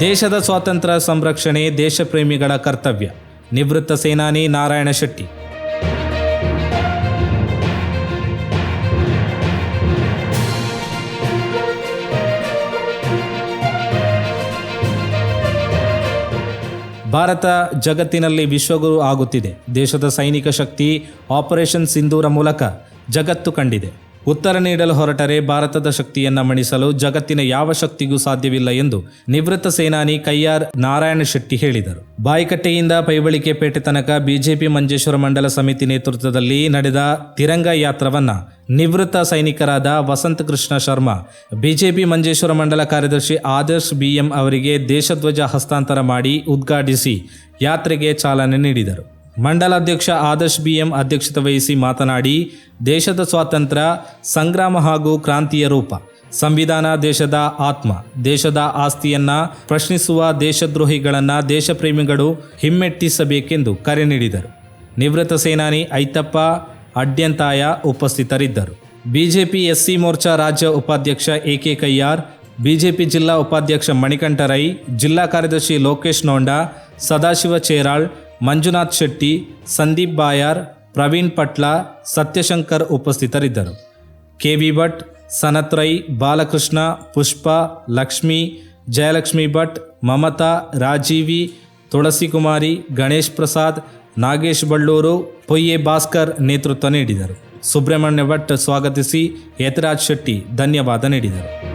ದೇಶದ ಸ್ವಾತಂತ್ರ್ಯ ಸಂರಕ್ಷಣೆ ದೇಶಪ್ರೇಮಿಗಳ ಕರ್ತವ್ಯ. ನಿವೃತ್ತ ಸೇನಾನಿ ನಾರಾಯಣ ಶೆಟ್ಟಿ. ಭಾರತ ಜಗತ್ತಿನಲ್ಲಿ ವಿಶ್ವಗುರು ಆಗುತ್ತಿದೆ. ದೇಶದ ಸೈನಿಕ ಶಕ್ತಿ ಆಪರೇಷನ್ ಸಿಂಧೂರ ಮೂಲಕ ಜಗತ್ತು ಕಂಡಿದೆ. ಉತ್ತರ ನೀಡಲು ಹೊರಟರೆ ಭಾರತದ ಶಕ್ತಿಯನ್ನ ಮಣಿಸಲು ಜಗತ್ತಿನ ಯಾವ ಶಕ್ತಿಗೂ ಸಾಧ್ಯವಿಲ್ಲ ಎಂದು ನಿವೃತ್ತ ಸೇನಾನಿ ಕೈಯಾರ್ ನಾರಾಯಣ ಶೆಟ್ಟಿ ಹೇಳಿದರು. ಬಾಯಿಕಟ್ಟೆಯಿಂದ ಪೈಬಳಿಕೆ ಪೇಟೆ ತನಕ ಬಿಜೆಪಿ ಮಂಜೇಶ್ವರ ಮಂಡಲ ಸಮಿತಿ ನೇತೃತ್ವದಲ್ಲಿ ನಡೆದ ತಿರಂಗ ಯಾತ್ರವನ್ನ ನಿವೃತ್ತ ಸೈನಿಕರಾದ ವಸಂತ ಕೃಷ್ಣ ಶರ್ಮಾ, ಬಿಜೆಪಿ ಮಂಜೇಶ್ವರ ಮಂಡಲ ಕಾರ್ಯದರ್ಶಿ ಆದರ್ಶ್ ಬಿಎಂ ಅವರಿಗೆ ದೇಶಧ್ವಜ ಹಸ್ತಾಂತರ ಮಾಡಿ ಉದ್ಘಾಟಿಸಿ ಯಾತ್ರೆಗೆ ಚಾಲನೆ ನೀಡಿದರು. ಮಂಡಲಾಧ್ಯಕ್ಷ ಆದರ್ಶ್ ಬಿಎಂ ಅಧ್ಯಕ್ಷತೆ ವಹಿಸಿ ಮಾತನಾಡಿ, ದೇಶದ ಸ್ವಾತಂತ್ರ್ಯ, ಸಂಗ್ರಾಮ ಹಾಗೂ ಕ್ರಾಂತಿಯ ರೂಪ, ಸಂವಿಧಾನ ದೇಶದ ಆತ್ಮ, ದೇಶದ ಆಸ್ತಿಯನ್ನ ಪ್ರಶ್ನಿಸುವ ದೇಶದ್ರೋಹಿಗಳನ್ನು ದೇಶಪ್ರೇಮಿಗಳು ಹಿಮ್ಮೆಟ್ಟಿಸಬೇಕೆಂದು ಕರೆ ನೀಡಿದರು. ನಿವೃತ್ತ ಸೇನಾನಿ ಐತಪ್ಪ ಅಡ್ಯಂತಾಯ ಉಪಸ್ಥಿತರಿದ್ದರು. ಬಿಜೆಪಿ ಎಸ್ಸಿ ಮೋರ್ಚಾ ರಾಜ್ಯ ಉಪಾಧ್ಯಕ್ಷ ಎ ಕೆ ಕಯ್ಯಾರ್, ಬಿಜೆಪಿ ಜಿಲ್ಲಾ ಉಪಾಧ್ಯಕ್ಷ ಮಣಿಕಂಠರೈ, ಜಿಲ್ಲಾ ಕಾರ್ಯದರ್ಶಿ ಲೋಕೇಶ್ ನೋಂಡಾ, ಸದಾಶಿವ ಚೇರಾಳ್ ಮಂಜುನಾಥ್ ಶೆಟ್ಟಿ, ಸಂದೀಪ್ ಬಾಯಾರ್, ಪ್ರವೀಣ್ ಪಟ್ಲ, ಸತ್ಯಶಂಕರ್ ಉಪಸ್ಥಿತರಿದ್ದರು. ಕೆ ವಿ ಭಟ್, ಸನತ್ ರೈ, ಬಾಲಕೃಷ್ಣ, ಪುಷ್ಪ, ಲಕ್ಷ್ಮಿ, ಜಯಲಕ್ಷ್ಮಿ ಭಟ್, ಮಮತಾ, ರಾಜೀವಿ ತುಳಸಿ ಕುಮಾರಿ ಗಣೇಶ್ ಪ್ರಸಾದ್, ನಾಗೇಶ್ ಬಳ್ಳೂರು, ಪೊಯ್ಯೆ ಭಾಸ್ಕರ್ ನೇತೃತ್ವ ನೀಡಿದರು. ಸುಬ್ರಹ್ಮಣ್ಯ ಭಟ್ ಸ್ವಾಗತಿಸಿ, ಯತಿರಾಜ್ ಶೆಟ್ಟಿ ಧನ್ಯವಾದ ನೀಡಿದರು.